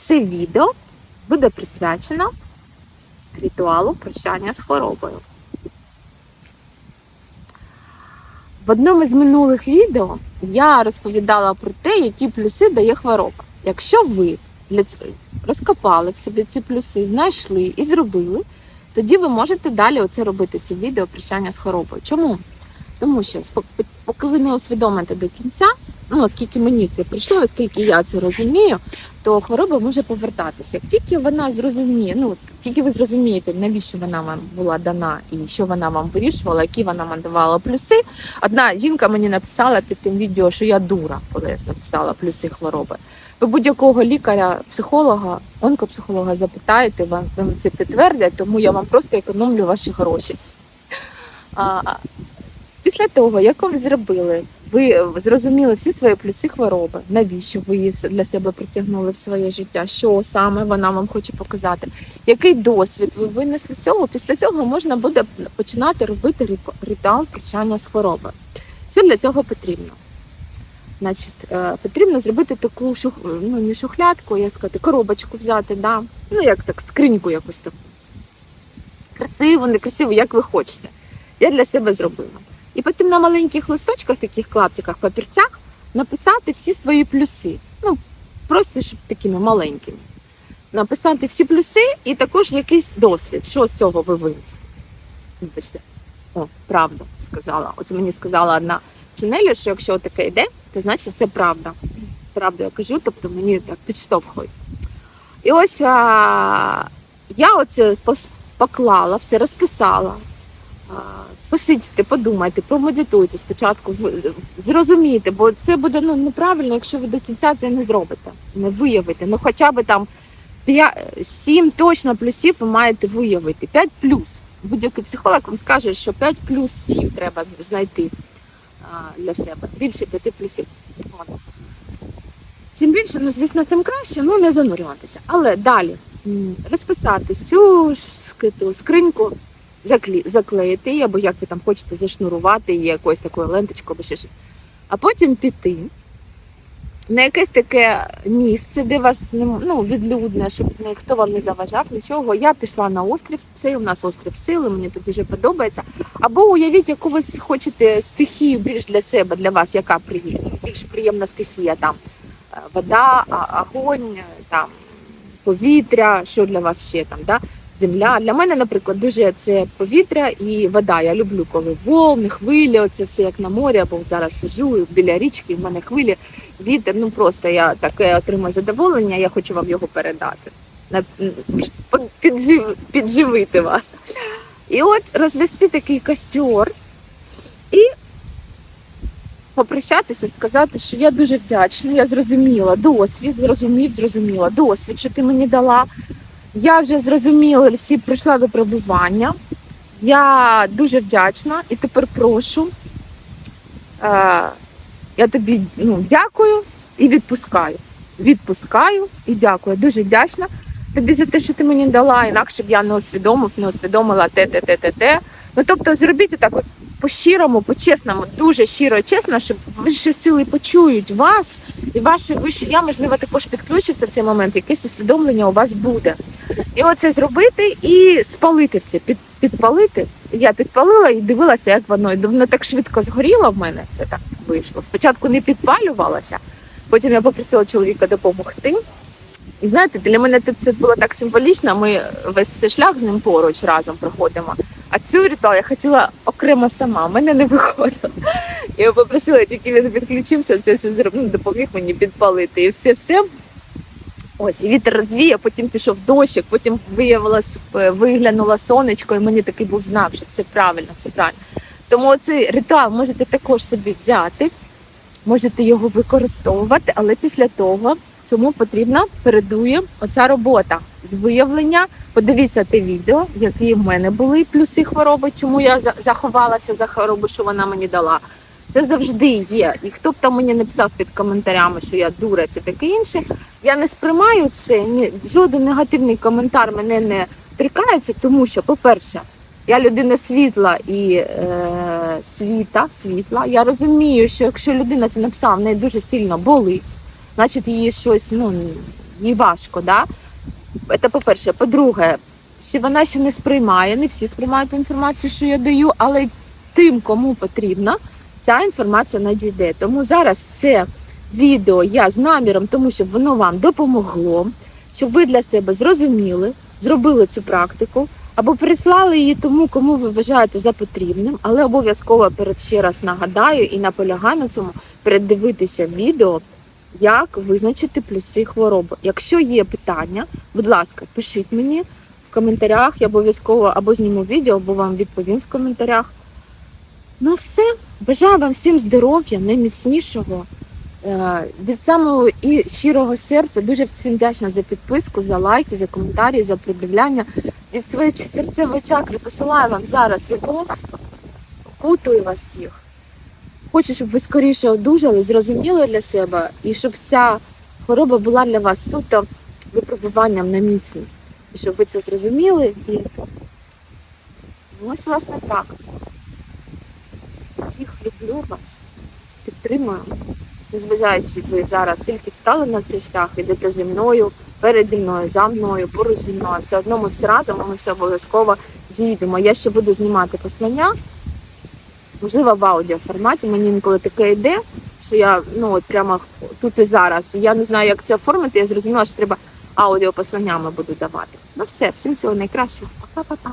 це відео буде присвячено ритуалу прощання з хворобою. В одному з минулих відео я розповідала про те, які плюси дає хвороба. Якщо ви розкопали в собі ці плюси, знайшли і зробили, тоді ви можете далі оце робити це відео прощання з хворобою. Чому? Тому що поки ви не усвідомите до кінця, ну оскільки мені це прийшло, оскільки я це розумію, то хвороба може повертатися. Як тільки вона зрозуміє, ну тільки ви зрозумієте, навіщо вона вам була дана і що вона вам вирішувала, які вона вам давала плюси. Одна жінка мені написала під тим відео, що я дура, коли я написала плюси хвороби. Ви будь-якого лікаря, психолога, онкопсихолога запитаєте, вам це підтвердять, тому я вам просто економлю ваші гроші. А, після того, як ви зробили, ви зрозуміли всі свої плюси хвороби, навіщо ви її для себе притягнули в своє життя, що саме вона вам хоче показати, який досвід ви винесли з цього. Після цього можна буде починати робити ритуал прощання з хвороби. Що для цього потрібно? Значить, е, потрібно зробити таку шух, ну, не шухлядку, я сказати, коробочку взяти, да? ну як так, скриньку якусь таку. Красиво, некрасиво, як ви хочете. Я для себе зробила. І потім на маленьких листочках, таких клаптиках, папірцях, написати всі свої плюси. Ну, просто щоб такими маленькими. Написати всі плюси і також якийсь досвід. Що з цього ви винесли? Вибачте. О, правда, сказала. Оце мені сказала одна вчинеля, що якщо таке йде, то значить це правда. Правду я кажу, тобто мені так підштовхують. І ось а, я оце поклала, все розписала. Посидьте, подумайте, промедитуйте спочатку, зрозумійте, бо це буде ну, неправильно, якщо ви до кінця це не зробите, не виявите. Ну хоча б там 7 точно плюсів ви маєте виявити. 5 плюс. Будь-який психолог вам скаже, що 5 плюсів треба знайти для себе. Більше 5 плюсів. Чим більше, ну звісно, тим краще, ну не занурюватися. Але далі розписати цю скриньку, заклі- заклеїти або як ви там хочете зашнурувати її якоюсь такою ленточкою або ще щось. А потім піти на якесь таке місце, де вас ну, відлюдне, щоб ніхто вам не заважав, нічого. Я пішла на острів, це у нас острів сили, мені тут дуже подобається. Або уявіть, яку ви хочете стихію більш для себе, для вас, яка приємна, більш приємна стихія там е, вода, огонь, е, там повітря, що для вас ще там, да? Земля. Для мене, наприклад, дуже це повітря і вода. Я люблю, коли волни, хвилі, оце все як на морі, або зараз сижу біля річки, в мене хвилі, вітер. Ну просто я таке отримую задоволення, я хочу вам його передати. Піджив, підживити вас. І от розвести такий костер і попрощатися, сказати, що я дуже вдячна, я зрозуміла досвід, зрозумів, зрозуміла досвід, що ти мені дала. Я вже зрозуміла всі пройшла випробування. Я дуже вдячна і тепер прошу. Е, я тобі ну, дякую і відпускаю. Відпускаю і дякую. Дуже вдячна тобі за те, що ти мені дала, інакше б я не усвідомив, не усвідомила те, те, те, те, те. Ну тобто зробіть так от по-щирому, по-чесному, дуже щиро і чесно, щоб вищі сили почують вас, і ваше вище я, можливо, також підключиться в цей момент, якесь усвідомлення у вас буде. І оце зробити і спалити в це, під, підпалити. Я підпалила і дивилася, як воно. Воно так швидко згоріло в мене. Це так вийшло. Спочатку не підпалювалося, потім я попросила чоловіка допомогти. І знаєте, для мене це було так символічно. Ми весь цей шлях з ним поруч разом проходимо. А цю ритуал я хотіла окремо сама, в мене не виходило. Я попросила, тільки він підключився, це все зробив, ну, допоміг мені підпалити. І все, все. Ось, і вітер розвіяв, потім пішов дощик, потім виявилось, е, виглянуло сонечко, і мені такий був знак, що все правильно, все правильно. Тому цей ритуал можете також собі взяти, можете його використовувати, але після того цьому потрібна передує оця робота з виявлення. Подивіться те відео, які в мене були плюси хвороби, чому я заховалася за хворобу, що вона мені дала. Це завжди є. І хто б там мені не писав під коментарями, що я дура, це таке інше. Я не сприймаю це, ні, жоден негативний коментар мене не торкається, тому що, по-перше, я людина світла і е, світа, світла. Я розумію, що якщо людина це написала, в неї дуже сильно болить, значить її щось ну, їй важко, да? Це по-перше. По-друге, що вона ще не сприймає, не всі сприймають інформацію, що я даю, але тим, кому потрібна, ця інформація надійде. Тому зараз це відео я з наміром, тому щоб воно вам допомогло, щоб ви для себе зрозуміли, зробили цю практику, або переслали її тому, кому ви вважаєте за потрібним, але обов'язково перед ще раз нагадаю і наполягаю на цьому передивитися відео, як визначити плюси хвороби. Якщо є питання, будь ласка, пишіть мені в коментарях, я обов'язково або зніму відео, або вам відповім в коментарях. Ну, все. Бажаю вам всім здоров'я, найміцнішого. Е, Від самого і щирого серця дуже всім вдячна за підписку, за лайки, за коментарі, за придивляння. Від своєї серцевої чакри посилаю вам зараз любов, окутую вас всіх. Хочу, щоб ви скоріше одужали, зрозуміли для себе, і щоб ця хвороба була для вас суто випробуванням на міцність. І щоб ви це зрозуміли і ось власне так. Всіх люблю вас, підтримую. Незважаючи, ви зараз тільки встали на цей шлях, ідете зі мною, переді мною, за мною, поруч зі мною. Все одно ми всі разом, ми все обов'язково дійдемо. Я ще буду знімати послання, можливо, в аудіоформаті. Мені інколи таке йде, що я ну от прямо тут і зараз. Я не знаю, як це оформити. Я зрозуміла, що треба аудіопосланнями буду давати. Ну все, всім всього найкращого. Пока-пока.